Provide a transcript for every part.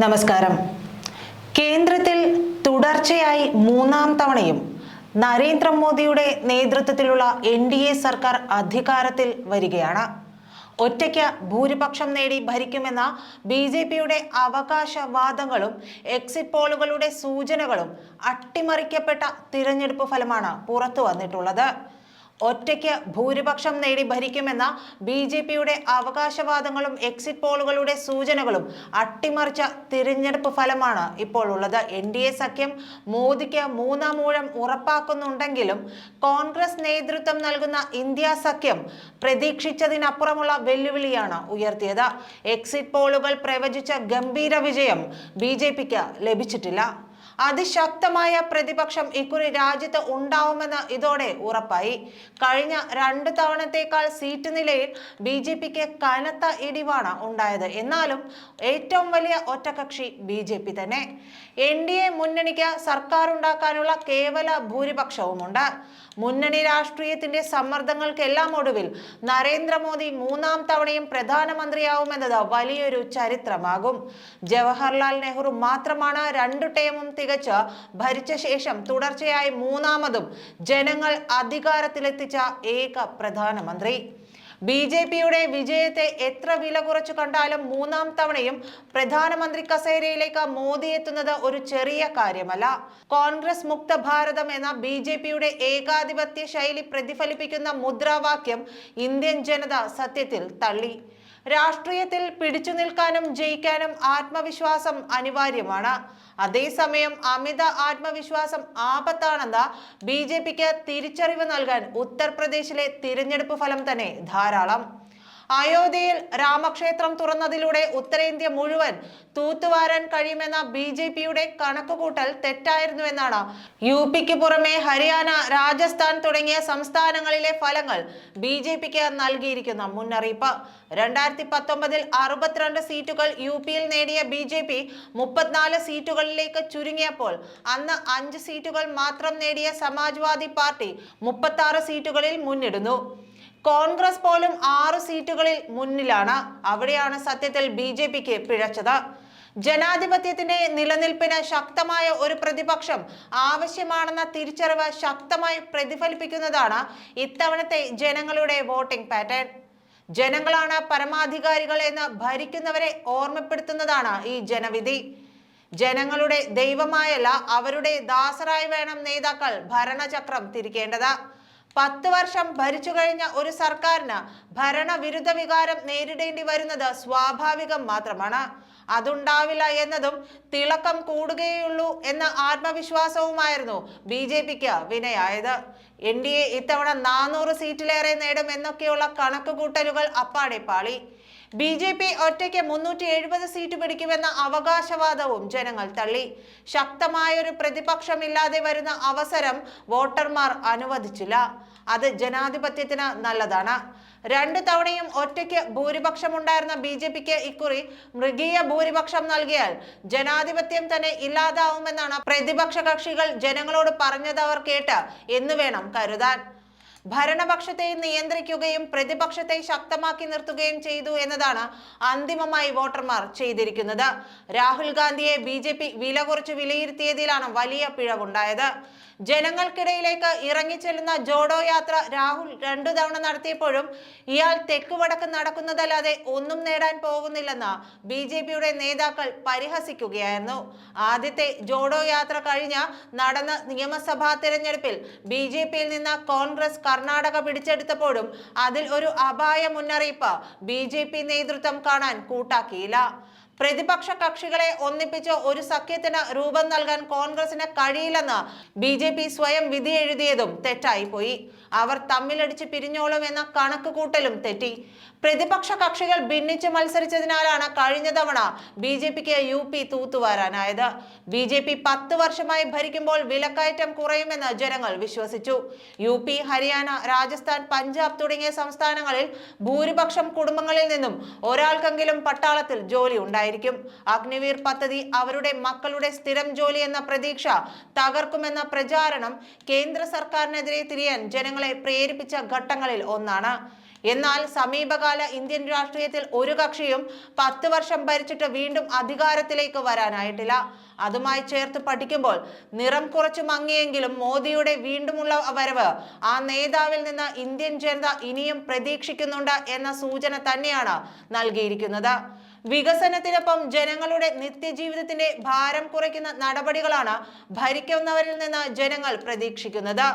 നമസ്കാരം. കേന്ദ്രത്തിൽ തുടർച്ചയായി മൂന്നാം തവണയും നരേന്ദ്രമോദിയുടെ നേതൃത്വത്തിലുള്ള എൻ ഡി എ സർക്കാർ അധികാരത്തിൽ വരികയാണ്. ഒറ്റയ്ക്ക് ഭൂരിപക്ഷം നേടി ഭരിക്കുമെന്ന ബി ജെ പിയുടെ അവകാശവാദങ്ങളും എക്സിറ്റ് പോളുകളുടെ സൂചനകളും അട്ടിമറിക്കപ്പെട്ട തിരഞ്ഞെടുപ്പ് ഫലമാണ് പുറത്തു വന്നിട്ടുള്ളത്. ഒറ്റയ്ക്ക് ഭൂരിപക്ഷം നേടി ഭരിക്കുമെന്ന ബി ജെ പിയുടെ അവകാശവാദങ്ങളും എക്സിറ്റ് പോളുകളുടെ സൂചനകളും അട്ടിമറിച്ച തിരഞ്ഞെടുപ്പ് ഫലമാണ് ഇപ്പോൾ ഉള്ളത്. എൻ ഡി എ സഖ്യം മോദിക്ക് മൂന്നാം ഊഴം ഉറപ്പാക്കുന്നുണ്ടെങ്കിലും കോൺഗ്രസ് നേതൃത്വം നൽകുന്ന ഇന്ത്യ സഖ്യം പ്രതീക്ഷിച്ചതിനപ്പുറമുള്ള വെല്ലുവിളിയാണ് ഉയർത്തിയത്. എക്സിറ്റ് പോളുകൾ പ്രവചിച്ച ഗംഭീര വിജയം ബി ലഭിച്ചിട്ടില്ല. അതിശക്തമായ പ്രതിപക്ഷം ഇക്കുറി രാജ്യത്ത് ഉണ്ടാവുമെന്ന് ഇതോടെ ഉറപ്പായി. കഴിഞ്ഞ രണ്ട് തവണത്തേക്കാൾ സീറ്റ് നിലയിൽ ബി ജെ പിക്ക് കനത്ത ഇടിവാണ് ഉണ്ടായത്. എന്നാലും ഏറ്റവും വലിയ ഒറ്റകക്ഷി ബി ജെ പി തന്നെ. എൻ ഡി എ മുന്നണിക്ക് സർക്കാർ ഉണ്ടാക്കാനുള്ള കേവല ഭൂരിപക്ഷവുമുണ്ട്. മുന്നണി രാഷ്ട്രീയത്തിന്റെ സമ്മർദ്ദങ്ങൾക്കെല്ലാം ഒടുവിൽ നരേന്ദ്രമോദി മൂന്നാം തവണയും പ്രധാനമന്ത്രിയാവുമെന്നത് വലിയൊരു ചരിത്രമാകും. ജവഹർലാൽ നെഹ്റു മാത്രമാണ് രണ്ടു ടേമും ഭരിച്ച ശേഷം തുടർച്ചയായി മൂന്നാമതും ജനങ്ങൾ അധികാരത്തിലെത്തിച്ച ഏക പ്രധാനമന്ത്രി. ബി ജെ പിയുടെ വിജയത്തെ എത്ര വില കുറച്ചു കണ്ടാലും മൂന്നാം തവണയും പ്രധാനമന്ത്രി കസേരയിലേക്ക് മോദി എത്തുന്നത് ഒരു ചെറിയ കാര്യമല്ല. കോൺഗ്രസ് മുക്ത ഭാരതം എന്ന ബി ജെ പിയുടെ ഏകാധിപത്യ ശൈലി പ്രതിഫലിപ്പിക്കുന്ന മുദ്രാവാക്യം ഇന്ത്യൻ ജനത സത്യത്തിൽ തള്ളി. രാഷ്ട്രീയത്തിൽ പിടിച്ചു നിൽക്കാനും ജയിക്കാനും ആത്മവിശ്വാസം അനിവാര്യമാണ്. അതേസമയം അമിത ആത്മവിശ്വാസം ആപത്താണെന്ന ബി ജെ പിക്ക് തിരിച്ചറിവ് നൽകാൻ ഉത്തർപ്രദേശിലെ തിരഞ്ഞെടുപ്പ് ഫലം തന്നെ ധാരാളം. അയോധ്യയിൽ രാമക്ഷേത്രം തുറന്നതിലൂടെ ഉത്തരേന്ത്യ മുഴുവൻ തൂത്തുവാരാൻ കഴിയുമെന്ന ബി ജെ പിയുടെ കണക്കുകൂട്ടൽ തെറ്റായിരുന്നുവെന്നാണ്. യു പിക്ക് പുറമെ ഹരിയാന രാജസ്ഥാൻ തുടങ്ങിയ സംസ്ഥാനങ്ങളിലെ ഫലങ്ങൾ ബി ജെ പിക്ക് നൽകിയിരിക്കുന്ന മുന്നറിയിപ്പ്. രണ്ടായിരത്തി പത്തൊമ്പതിൽ അറുപത്തിരണ്ട് സീറ്റുകൾ യു പിയിൽ നേടിയ ബി ജെ പി മുപ്പത്തിനാല് സീറ്റുകളിലേക്ക് ചുരുങ്ങിയപ്പോൾ അന്ന് അഞ്ച് സീറ്റുകൾ മാത്രം നേടിയ സമാജ്വാദി പാർട്ടി മുപ്പത്തി സീറ്റുകളിൽ മുന്നിടുന്നു. കോൺഗ്രസ് പോലും ആറ് സീറ്റുകളിൽ മുന്നിലാണ്. അവിടെയാണ് സത്യത്തിൽ ബി ജെ പിക്ക് പിഴച്ചത്. ജനാധിപത്യത്തിന്റെ നിലനിൽപ്പിന് ശക്തമായ ഒരു പ്രതിപക്ഷം ആവശ്യമാണെന്ന തിരിച്ചറിവ് ശക്തമായി പ്രതിഫലിപ്പിക്കുന്നതാണ് ഇത്തവണത്തെ ജനങ്ങളുടെ വോട്ടിംഗ് പാറ്റേൺ. ജനങ്ങളാണ് പരമാധികാരികൾ എന്ന് ഭരിക്കുന്നവരെ ഓർമ്മപ്പെടുത്തുന്നതാണ് ഈ ജനവിധി. ജനങ്ങളുടെ ദൈവമായല്ല അവരുടെ ദാസരായി വേണം നേതാക്കൾ ഭരണചക്രം തിരിക്കേണ്ടത്. പത്ത് വർഷം ഭരിച്ചു കഴിഞ്ഞ ഒരു സർക്കാരിന് ഭരണവിരുദ്ധ വികാരം നേരിടേണ്ടി വരുന്നത് സ്വാഭാവികം മാത്രമാണ്. അതുണ്ടാവില്ല എന്നതും തിളക്കം കൂടുകയുള്ളൂ എന്ന ആത്മവിശ്വാസവുമായിരുന്നു ബി ജെ പിക്ക് വിനയായത്. എൻ ഡി എ ഇത്തവണ നാനൂറ് സീറ്റിലേറെ നേടും എന്നൊക്കെയുള്ള കണക്കുകൂട്ടലുകൾ അപ്പാടെ പാളി. ബി ജെ പി ഒറ്റയ്ക്ക് മുന്നൂറ്റി എഴുപത് സീറ്റ് പിടിക്കുമെന്ന അവകാശവാദവും ജനങ്ങൾ തള്ളി. ശക്തമായൊരു പ്രതിപക്ഷമില്ലാതെ വരുന്ന അവസരം വോട്ടർമാർ അനുവദിച്ചില്ല. അത് ജനാധിപത്യത്തിന് നല്ലതാണ്. രണ്ട് തവണയും ഒറ്റയ്ക്ക് ഭൂരിപക്ഷമുണ്ടായിരുന്ന ബി ജെ പിക്ക് ഇക്കുറി മൃഗീയ ഭൂരിപക്ഷം നൽകിയാൽ ജനാധിപത്യം തന്നെ ഇല്ലാതാവുമെന്നാണ് പ്രതിപക്ഷ കക്ഷികൾ ജനങ്ങളോട് പറഞ്ഞത് അവർ കേട്ട് എന്ന് വേണം കരുതാൻ. ഭരണപക്ഷത്തെ നിയന്ത്രിക്കുകയും പ്രതിപക്ഷത്തെ ശക്തമാക്കി നിർത്തുകയും ചെയ്തു എന്നതാണ് അന്തിമമായി വോട്ടർമാർ ചെയ്തിരിക്കുന്നത്. രാഹുൽ ഗാന്ധിയെ ബി ജെ പി വില കുറച്ച് വിലയിരുത്തിയതിലാണ് വലിയ പിഴവുണ്ടായത്. ജനങ്ങൾക്കിടയിലേക്ക് ഇറങ്ങിച്ചെല്ലുന്ന ജോഡോ യാത്ര രാഹുൽ രണ്ടു തവണ നടത്തിയപ്പോഴും ഇയാൾ തെക്ക് വടക്ക് നടക്കുന്നതല്ലാതെ ഒന്നും നേടാൻ പോകുന്നില്ലെന്ന് ബി ജെ പിയുടെ നേതാക്കൾ പരിഹസിക്കുകയായിരുന്നു. ആദ്യത്തെ ജോഡോ യാത്ര കഴിഞ്ഞ നടന്ന നിയമസഭാ തിരഞ്ഞെടുപ്പിൽ ബി ജെ പിയിൽ നിന്ന് കോൺഗ്രസ് കർണാടക പിടിച്ചെടുത്തപ്പോഴും അതിൽ ഒരു അപായ മുന്നറിയിപ്പ് ബി നേതൃത്വം കാണാൻ കൂട്ടാക്കിയില്ല. പ്രതിപക്ഷ കക്ഷികളെ ഒന്നിപ്പിച്ച് ഒരു സഖ്യത്തിന് രൂപം നൽകാൻ കോൺഗ്രസിന് കഴിയില്ലെന്ന് ബി ജെ പി സ്വയം വിധി എഴുതിയതും തെറ്റായിപ്പോയി. അവർ തമ്മിലടിച്ച് പിരിഞ്ഞോളും എന്ന കണക്ക് കൂട്ടലും തെറ്റി. പ്രതിപക്ഷ കക്ഷികൾ ഭിന്നിച്ച് മത്സരിച്ചതിനാലാണ് കഴിഞ്ഞ തവണ ബി ജെ പിക്ക് യു പി തൂത്തുവാരാനായത്. ബി ജെ പി പത്ത് വർഷമായി ഭരിക്കുമ്പോൾ വിലക്കയറ്റം കുറയുമെന്ന് ജനങ്ങൾ വിശ്വസിച്ചു. യു പി ഹരിയാന രാജസ്ഥാൻ പഞ്ചാബ് തുടങ്ങിയ സംസ്ഥാനങ്ങളിൽ ഭൂരിപക്ഷം കുടുംബങ്ങളിൽ നിന്നും ഒരാൾക്കെങ്കിലും പട്ടാളത്തിൽ ജോലി ഉണ്ടായിരിക്കും അഗ്നിവീർ പദ്ധതി അവരുടെ മക്കളുടെ സ്ഥിരം ജോലി എന്ന പ്രതീക്ഷ തകർക്കുമെന്ന പ്രചാരണം കേന്ദ്ര സർക്കാരിനെതിരെ തിരിയാൻ ജനങ്ങളെ പ്രേരിപ്പിച്ച ഘട്ടങ്ങളിൽ ഒന്നാണ്. എന്നാൽ സമീപകാല ഇന്ത്യൻ രാഷ്ട്രീയത്തിൽ ഒരു കക്ഷിയും പത്ത് വർഷം ഭരിച്ചിട്ട് വീണ്ടും അധികാരത്തിലേക്ക് വരാനായിട്ടില്ല. അതുമായി ചേർത്ത് പഠിക്കുമ്പോൾ നിറം കുറച്ചു മങ്ങിയെങ്കിലും മോദിയുടെ വീണ്ടുമുള്ള വരവ് ആ നേതാവിൽ നിന്ന് ഇന്ത്യൻ ജനത ഇനിയും പ്രതീക്ഷിക്കുന്നുണ്ട് എന്ന സൂചന തന്നെയാണ് നൽകിയിരിക്കുന്നത്. വികസനത്തിനൊപ്പം ജനങ്ങളുടെ നിത്യജീവിതത്തിന്റെ ഭാരം കുറയ്ക്കുന്ന നടപടികളാണ് ഭരിക്കുന്നവരിൽ നിന്ന് ജനങ്ങൾ പ്രതീക്ഷിക്കുന്നത്.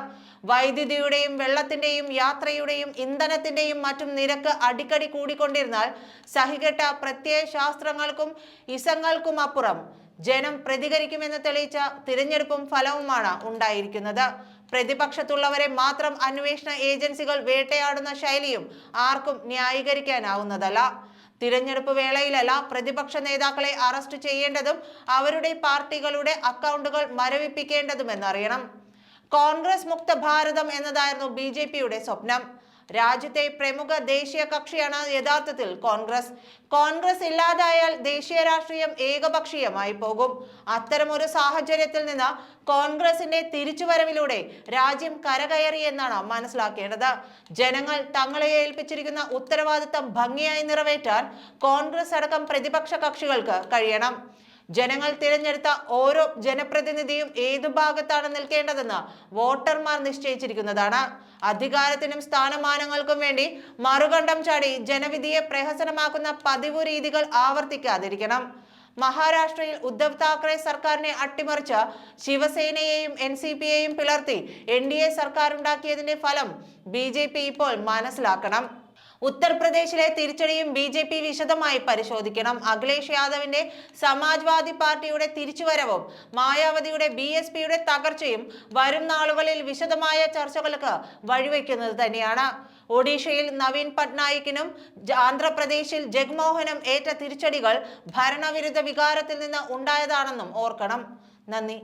വൈദ്യുതിയുടെയും വെള്ളത്തിന്റെയും യാത്രയുടെയും ഇന്ധനത്തിന്റെയും മറ്റും നിരക്ക് അടിക്കടി കൂടിക്കൊണ്ടിരുന്നാൽ സഹികെട്ട പ്രത്യയ ശാസ്ത്രങ്ങൾക്കും ഇസങ്ങൾക്കും അപ്പുറം ജനം പ്രതികരിക്കുമെന്ന് തെളിയിച്ച തിരഞ്ഞെടുപ്പും ഫലവുമാണ് ഉണ്ടായിരിക്കുന്നത്. പ്രതിപക്ഷത്തുള്ളവരെ മാത്രം അന്വേഷണ ഏജൻസികൾ വേട്ടയാടുന്ന ശൈലിയും ആർക്കും ന്യായീകരിക്കാനാവുന്നതല്ല. തിരഞ്ഞെടുപ്പ് വേളയിലല്ല പ്രതിപക്ഷ നേതാക്കളെ അറസ്റ്റ് ചെയ്യേണ്ടതും അവരുടെ പാർട്ടികളുടെ അക്കൗണ്ടുകൾ മരവിപ്പിക്കേണ്ടതുമെന്നറിയണം. കോൺഗ്രസ് മുക്ത ഭാരതം എന്നതായിരുന്നു ബി സ്വപ്നം. രാജ്യത്തെ പ്രമുഖ ദേശീയ കക്ഷിയാണ് യഥാർത്ഥത്തിൽ കോൺഗ്രസ്. കോൺഗ്രസ് ഇല്ലാതായാൽ ദേശീയ രാഷ്ട്രീയം ഏകപക്ഷീയമായി പോകും. അത്തരമൊരു സാഹചര്യത്തിൽ നിന്ന് കോൺഗ്രസിന്റെ തിരിച്ചുവരവിലൂടെ രാജ്യം കരകയറി എന്നാണ് മനസ്സിലാക്കേണ്ടത്. ജനങ്ങൾ തങ്ങളെ ഏൽപ്പിച്ചിരിക്കുന്ന ഉത്തരവാദിത്തം ഭംഗിയായി നിറവേറ്റാൻ കോൺഗ്രസ് അടക്കം പ്രതിപക്ഷ കക്ഷികൾക്ക് കഴിയണം. ജനങ്ങൾ തിരഞ്ഞെടുത്ത ഓരോ ജനപ്രതിനിധിയും ഏതു ഭാഗത്താണ് നിൽക്കേണ്ടതെന്ന് വോട്ടർമാർ നിശ്ചയിച്ചിരിക്കുന്നതാണ്. അധികാരത്തിനും സ്ഥാനമാനങ്ങൾക്കും വേണ്ടി മറുകണ്ഠം ചാടി ജനവിധിയെ പ്രഹസനമാക്കുന്ന പതിവ് രീതികൾ ആവർത്തിക്കാതിരിക്കണം. മഹാരാഷ്ട്രയിൽ ഉദ്ധവ് താക്കറെ സർക്കാരിനെ അട്ടിമറിച്ച ശിവസേനയെയും എൻ സി പിയെയും പിളർത്തി എൻ ഡി എ സർക്കാർ ഉണ്ടാക്കിയതിന്റെ ഫലം ബി ജെ പി ഇപ്പോൾ മനസ്സിലാക്കണം. ഉത്തർപ്രദേശിലെ തിരിച്ചടിയും ബി ജെ പി വിശദമായി പരിശോധിക്കണം. അഖിലേഷ് യാദവിന്റെ സമാജ്വാദി പാർട്ടിയുടെ തിരിച്ചുവരവും മായാവതിയുടെ ബി എസ് പിയുടെ തകർച്ചയും വരും നാളുകളിൽ വിശദമായ ചർച്ചകൾക്ക് വഴിവെക്കുന്നത് തന്നെയാണ്. ഒഡീഷയിൽ നവീൻ പട്നായിക്കിനും ആന്ധ്രാപ്രദേശിൽ ജഗ്മോഹനും ഏറ്റ തിരിച്ചടികൾ ഭരണവിരുദ്ധ വികാരത്തിൽ നിന്ന് ഉണ്ടായതാണെന്നും ഓർക്കണം. നന്ദി.